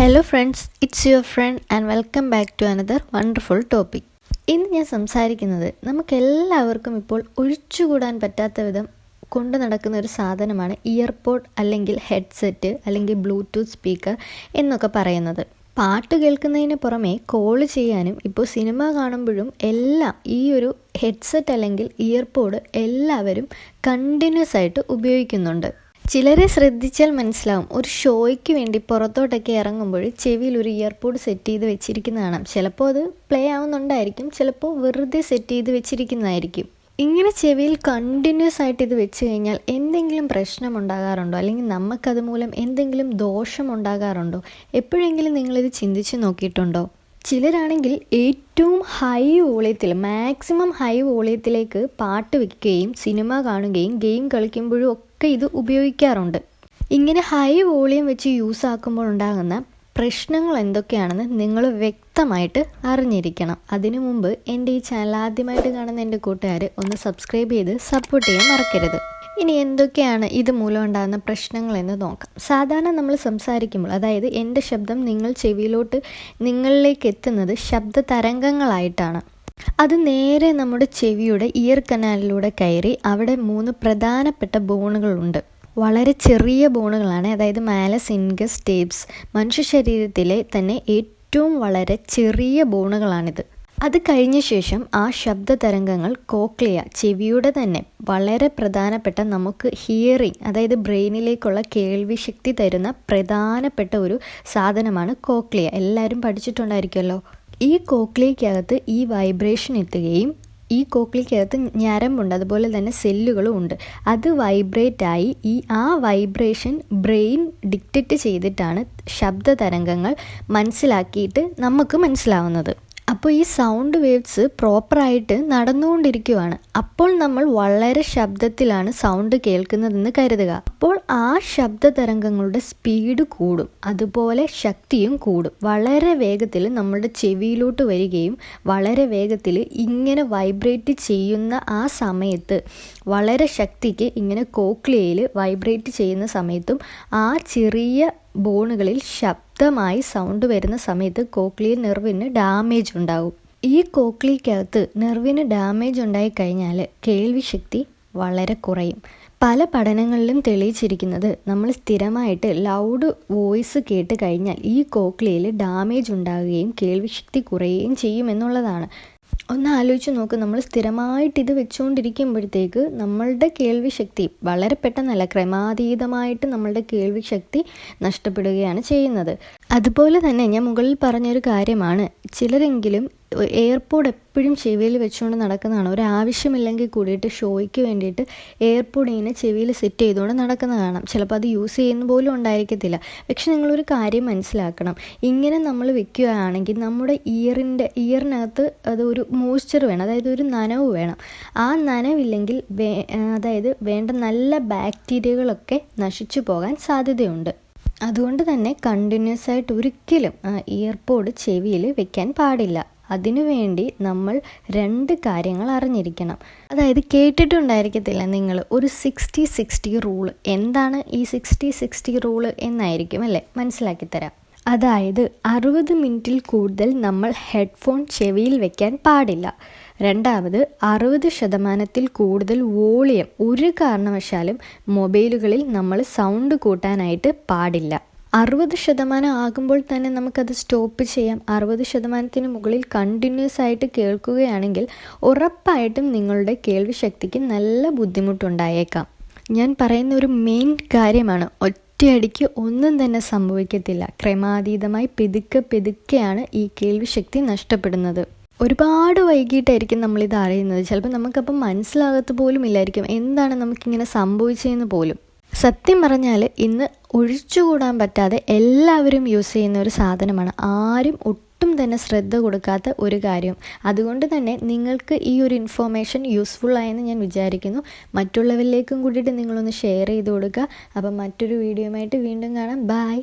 Hello friends it's your friend and welcome back to another wonderful topic ഇന്ന് ഞാൻ സംസാരിക്കുന്നത് നമുക്കെല്ലാവർക്കും ഇപ്പോൾ ഒഴിച്ചുകൂടാൻ പറ്റാത്ത വിധം കൊണ്ടു നടക്കുന്ന ഒരു സാധനമാണ് ഇയർപോഡ് അല്ലെങ്കിൽ ഹെഡ്സെറ്റ് അല്ലെങ്കിൽ ബ്ലൂടൂത്ത് സ്പീക്കർ എന്നൊക്കെ പറയുന്നത്. പാട്ട് കേൾക്കുന്നതിന് പുറമെ കോൾ ചെയ്യാനും ഇപ്പോൾ സിനിമ കാണുമ്പോഴും എല്ലാം ഈ ഒരു ഹെഡ്സെറ്റ് അല്ലെങ്കിൽ ഇയർപോഡ് എല്ലാവരും കണ്ടിന്യൂസ് ആയിട്ട് ഉപയോഗിക്കുന്നുണ്ട്. ചിലരെ ശ്രദ്ധിച്ചാൽ മനസ്സിലാവും. ഒരു ഷോയ്ക്ക് വേണ്ടി പുറത്തോട്ടൊക്കെ ഇറങ്ങുമ്പോൾ ചെവിയിൽ ഒരു ഇയർപോഡ് സെറ്റ് ചെയ്ത് വെച്ചിരിക്കുന്ന കാണാം. ചിലപ്പോൾ അത് പ്ലേ ആവുന്നുണ്ടായിരിക്കും ചിലപ്പോൾ വെറുതെ സെറ്റ് ചെയ്ത് വെച്ചിരിക്കുന്നതായിരിക്കും. ഇങ്ങനെ ചെവിയിൽ കണ്ടിന്യൂസ് ആയിട്ട് ഇത് വെച്ച് കഴിഞ്ഞാൽ എന്തെങ്കിലും പ്രശ്നം ഉണ്ടാകാറുണ്ടോ അല്ലെങ്കിൽ നമുക്കത് മൂലം എന്തെങ്കിലും ദോഷം ഉണ്ടാകാറുണ്ടോ എപ്പോഴെങ്കിലും നിങ്ങളിത് ചിന്തിച്ച് നോക്കിയിട്ടുണ്ടോ? ചിലരാണെങ്കിൽ ഏറ്റവും ഹൈ വോളിയത്തിൽ മാക്സിമം ഹൈ വോളിയത്തിലേക്ക് പാട്ട് വെക്കുകയും സിനിമ കാണുകയും ഗെയിം കളിക്കുമ്പോഴും ഒക്കെ ഇത് ഉപയോഗിക്കാറുണ്ട്. ഇങ്ങനെ ഹൈ വോളിയം വെച്ച് യൂസ് ആക്കുമ്പോൾ ഉണ്ടാകുന്ന പ്രശ്നങ്ങൾ എന്തൊക്കെയാണെന്ന് നിങ്ങൾ വ്യക്തമായിട്ട് അറിഞ്ഞിരിക്കണം. അതിനു മുമ്പ് എന്റെ ഈ ചാനൽ ആദ്യമായിട്ട് കാണുന്ന എന്റെ കൂട്ടുകാർ ഒന്ന് സബ്സ്ക്രൈബ് ചെയ്ത് സപ്പോർട്ട് ചെയ്യാൻ മറക്കരുത്. ഇനി എന്തൊക്കെയാണ് ഇത് മൂലം ഉണ്ടാകുന്ന പ്രശ്നങ്ങൾ എന്ന് നോക്കാം. സാധാരണ നമ്മൾ സംസാരിക്കുമ്പോൾ അതായത് എന്റെ ശബ്ദം നിങ്ങൾ ചെവിയിലോട്ട് നിങ്ങളിലേക്ക് എത്തുന്നത് ശബ്ദ തരംഗങ്ങളായിട്ടാണ്. അത് നേരെ നമ്മുടെ ചെവിയുടെ ഇയർ കനാലിലൂടെ കയറി അവിടെ മൂന്ന് പ്രധാനപ്പെട്ട ബോണുകളുണ്ട്. വളരെ ചെറിയ ബോണുകളാണ്. അതായത് മാലസ് ഇൻഗസ് ടേപ്സ്. മനുഷ്യ ശരീരത്തിലെ തന്നെ ഏറ്റവും വളരെ ചെറിയ ബോണുകളാണിത്. അത് കഴിഞ്ഞ ശേഷം ആ ശബ്ദ തരംഗങ്ങൾ കോക്ലിയ ചെവിയുടെ തന്നെ വളരെ പ്രധാനപ്പെട്ട നമുക്ക് ഹിയറിങ് അതായത് ബ്രെയിനിലേക്കുള്ള കേൾവി ശക്തി തരുന്ന പ്രധാനപ്പെട്ട ഒരു സാധനമാണ് കോക്ലിയ. എല്ലാവരും പഠിച്ചിട്ടുണ്ടായിരിക്കുമല്ലോ. ഈ കോക്ലിയക്കകത്ത് ഈ വൈബ്രേഷൻ എത്തുകയും ഈ കോക്ലിക്കകത്ത് ഞരമ്പുണ്ട് അതുപോലെ തന്നെ സെല്ലുകളും ഉണ്ട്. അത് വൈബ്രേറ്റ് ആയി ഈ ആ വൈബ്രേഷൻ ബ്രെയിൻ ഡിക്റ്ററ്റ് ചെയ്തിട്ടാണ് ശബ്ദ തരംഗങ്ങൾ മനസ്സിലാക്കിയിട്ട് നമുക്ക് മനസ്സിലാവുന്നത്. അപ്പോൾ ഈ സൗണ്ട് വേവ്സ് പ്രോപ്പറായിട്ട് നടന്നുകൊണ്ടിരിക്കുവാണ്. അപ്പോൾ നമ്മൾ വളരെ ശബ്ദത്തിലാണ് സൗണ്ട് കേൾക്കുന്നതെന്ന് കരുതുക. അപ്പോൾ ആ ശബ്ദ തരംഗങ്ങളുടെ സ്പീഡ് കൂടും. അതുപോലെ ശക്തിയും കൂടും. വളരെ വേഗത്തിൽ നമ്മുടെ ചെവിയിലോട്ട് വരികയും വളരെ വേഗത്തിൽ ഇങ്ങനെ വൈബ്രേറ്റ് ചെയ്യുന്ന ആ സമയത്ത് വളരെ ശക്തിക്ക് ഇങ്ങനെ കോക്ലിയയിൽ വൈബ്രേറ്റ് ചെയ്യുന്ന സമയത്തും ആ ചെറിയ ബോണുകളിൽ ശബ്ദമായി സൗണ്ട് വരുന്ന സമയത്ത് കോക്ലിയർ നെർവിന് ഡാമേജ് ഉണ്ടാവും ഈ കോക്ലിക്കകത്ത് നെർവിന് ഡാമേജ് ഉണ്ടായി കഴിഞ്ഞാൽ കേൾവി ശക്തി വളരെ കുറയും. പല പഠനങ്ങളിലും തെളിയിച്ചിരിക്കുന്നത് നമ്മൾ സ്ഥിരമായിട്ട് ലൗഡ് വോയിസ് കേട്ട് കഴിഞ്ഞാൽ ഈ കോക്ലിയയിൽ ഡാമേജ് ഉണ്ടാകുകയും കേൾവിശക്തി കുറയുകയും ചെയ്യുമെന്നുള്ളതാണ്. ഒന്ന് ആലോചിച്ച് നോക്ക്. നമ്മൾ സ്ഥിരമായിട്ട് ഇത് വെച്ചുകൊണ്ടിരിക്കുമ്പോഴത്തേക്ക് നമ്മളുടെ കേൾവി ശക്തി വളരെ പെട്ടെന്നല്ല ക്രമാതീതമായിട്ട് നമ്മളുടെ കേൾവി ശക്തി നഷ്ടപ്പെടുകയാണ് ചെയ്യുന്നത്. അതുപോലെ തന്നെ ഞാൻ മുകളിൽ പറഞ്ഞൊരു കാര്യമാണ്. ചിലരെങ്കിലും എയർപോഡ് എപ്പോഴും ചെവിയിൽ വെച്ചുകൊണ്ട് നടക്കുന്നതാണ്. ഒരു ആവശ്യമില്ലെങ്കിൽ കൂടിയിട്ട് ഷോയ്ക്ക് വേണ്ടിയിട്ട് എയർപോഡ് ഇങ്ങനെ ചെവിയിൽ സെറ്റ് ചെയ്തുകൊണ്ട് നടക്കുന്ന കാണാം. ചിലപ്പോൾ അത് യൂസ് ചെയ്യുന്ന പോലും ഉണ്ടായിരിക്കത്തില്ല. പക്ഷെ നിങ്ങളൊരു കാര്യം മനസ്സിലാക്കണം. ഇങ്ങനെ നമ്മൾ വെക്കുകയാണെങ്കിൽ നമ്മുടെ ഇയറിന്റെ ഇയറിനകത്ത് അത് ഒരു മോയ്സ്ചർ വേണം. അതായത് ഒരു നനവ് വേണം. ആ നനവില്ലെങ്കിൽ അതായത് വേണ്ട നല്ല ബാക്ടീരിയകളൊക്കെ നശിച്ചു പോകാൻ സാധ്യതയുണ്ട്. അതുകൊണ്ട് തന്നെ കണ്ടിന്യൂസ് ആയിട്ട് ഒരിക്കലും ഇയർപോഡ് ചെവിയിൽ വെക്കാൻ പാടില്ല. അതിനുവേണ്ടി നമ്മൾ രണ്ട് കാര്യങ്ങൾ അറിഞ്ഞിരിക്കണം. അതായത് കേട്ടിട്ടുണ്ടായിരിക്കത്തില്ല നിങ്ങൾ ഒരു സിക്സ്റ്റി സിക്സ്റ്റി റൂൾ എന്താണ് ഈ സിക്സ്റ്റി സിക്സ്റ്റി റൂൾ എന്നായിരിക്കും അല്ലേ? മനസ്സിലാക്കി തരാം. അതായത് അറുപത് മിനിറ്റിൽ കൂടുതൽ നമ്മൾ ഹെഡ്ഫോൺ ചെവിയിൽ വെക്കാൻ പാടില്ല. രണ്ടാമത് അറുപത് ശതമാനത്തിൽ കൂടുതൽ വോളിയം ഒരു കാരണവശാലും മൊബൈലുകളിൽ നമ്മൾ സൗണ്ട് കൂട്ടാനായിട്ട് പാടില്ല. അറുപത് ശതമാനം ആകുമ്പോൾ തന്നെ നമുക്കത് സ്റ്റോപ്പ് ചെയ്യാം. അറുപത് ശതമാനത്തിന് മുകളിൽ കണ്ടിന്യൂസ് ആയിട്ട് കേൾക്കുകയാണെങ്കിൽ ഉറപ്പായിട്ടും നിങ്ങളുടെ കേൾവി ശക്തിക്ക് നല്ല ബുദ്ധിമുട്ടുണ്ടായേക്കാം. ഞാൻ പറയുന്ന ഒരു മെയിൻ കാര്യമാണ് ഒറ്റയടിക്ക് ഒന്നും തന്നെ സംഭവിക്കത്തില്ല. ക്രമാതീതമായി പെതുക്കെ പെതുക്കെയാണ് ഈ കേൾവി ശക്തി നഷ്ടപ്പെടുന്നത്. ഒരുപാട് വൈകിട്ടായിരിക്കും നമ്മളിത് അറിയുന്നത്. ചിലപ്പോൾ നമുക്കപ്പം മനസ്സിലാകത്ത് പോലും ഇല്ലായിരിക്കും എന്താണ് നമുക്കിങ്ങനെ സംഭവിച്ചതെന്ന് പോലും. സത്യം പറഞ്ഞാൽ ഇന്ന് ഒഴിച്ചുകൂടാൻ പറ്റാതെ എല്ലാവരും യൂസ് ചെയ്യുന്ന ഒരു സാധനമാണ്. ആരും ഒട്ടും തന്നെ ശ്രദ്ധ കൊടുക്കാത്ത ഒരു കാര്യം. അതുകൊണ്ട് തന്നെ നിങ്ങൾക്ക് ഈ ഒരു ഇൻഫോർമേഷൻ യൂസ്ഫുൾ ആയെന്ന് ഞാൻ വിചാരിക്കുന്നു. മറ്റുള്ളവരിലേക്കും കൂടിയിട്ട് നിങ്ങളൊന്ന് ഷെയർ ചെയ്ത് കൊടുക്കുക. അപ്പം മറ്റൊരു വീഡിയോയുമായിട്ട് വീണ്ടും കാണാം. ബായ്